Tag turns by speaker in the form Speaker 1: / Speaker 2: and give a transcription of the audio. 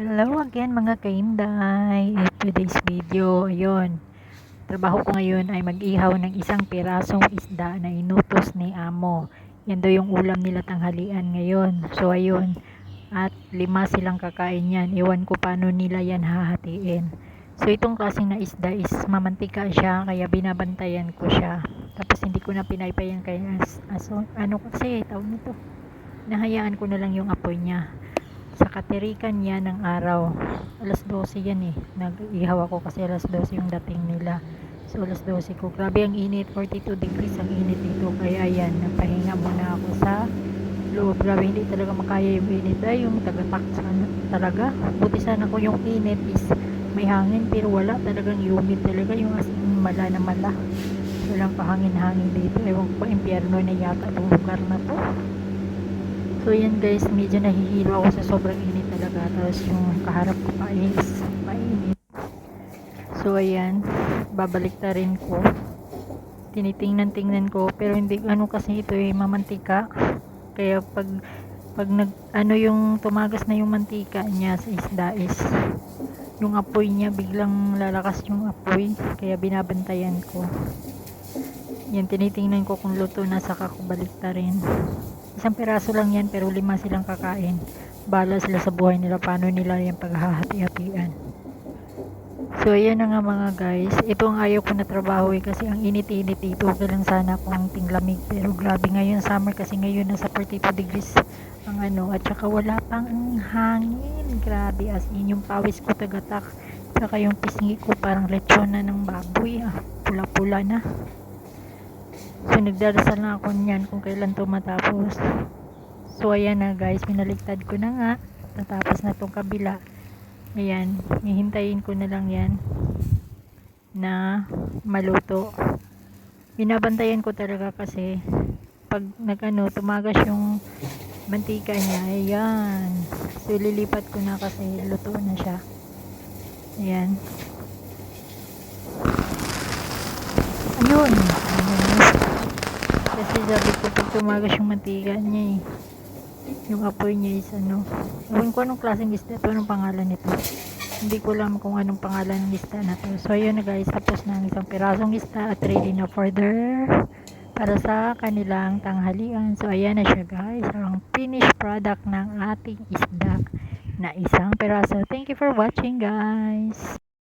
Speaker 1: Hello again mga kainday. In today's video, ayun. Trabaho ko ngayon ay mag-ihaw ng isang pirasong isda na inutos ni Amo. Yan daw yung ulam nila tanghalian ngayon. So ayun. At lima silang kakain yan. Iwan ko paano nila yan hahatiin. So itong klaseng na isda is mamantika siya kaya binabantayan ko siya. Tapos hindi ko na pinaypayan kaya as, aso, ano kasi tawag nito. Nahayaan ko na lang yung apoy niya sa katirikan niya ng araw. Alas 12 yan eh. Nag-ihaw ako kasi alas 12 yung dating nila. So alas 12 ko. Grabe ang init. 42 degrees ang init dito. Kaya yan napahinga muna ako sa loob. Grabe hindi talaga makaya yung init. Ay yung tagatak sana talaga. Buti sana ko yung init is may hangin pero wala talagang humid talaga. Yung as in mala na mala. Walang pahangin-hangin dito. Ewan ko impyerno na yata itong lugar na to So yan guys, medyo nahihilo ako sa sobrang init talaga. Tapos yung kaharap ko pa is mainit. So ayan, babalik na rin ko. Tinitingnan-tingnan ko. Pero hindi, ano kasi ito eh, mamantika. Kaya pag, pag nag, ano yung tumagas na yung mantika niya sa isda is yung apoy niya biglang lalakas yung apoy. Kaya binabantayan ko. Yan, tinitingnan ko kung luto na saka ko balik na rin. Isang piraso lang yan pero lima silang kakain. Bala sila sa buhay nila paano nila yung paghahati-hatian. So ayan na nga mga guys. Ito ang ayaw ko na trabaho eh kasi ang init-init dito. Okay lang sana kung tinglamig. Pero grabe ngayon summer kasi ngayon nasa 42 degrees ang ano. At saka wala pang hangin. Grabe as in yung pawis ko tagatak. Saka yung pisngi ko parang lechon na ng baboy. Ah, pula-pula na. So, nagdarasal na ako niyan kung kailan to matapos. So, ayan na guys, pinaliktad ko na nga. Natapos na tong kabila. Ayan, hihintayin ko na lang yan na maluto. Binabantayan ko talaga kasi pag nagano, tumagas yung mantika niya. Ayan. So, lilipat ko na kasi luto na siya. Ayan. Ayun. Sabi ko pag tumagas yung mantika niya eh. Yung apoy niya is ano. Ewan ko anong klaseng isda ito. Anong pangalan nito. Hindi ko alam kung anong pangalan ng isda na to. So ayun na guys. Tapos na ang isang pirasong isda at ready na for their para sa kanilang tanghalian. So ayan na siya guys. Ang finished product ng ating isda na isang piraso. Thank you for watching guys.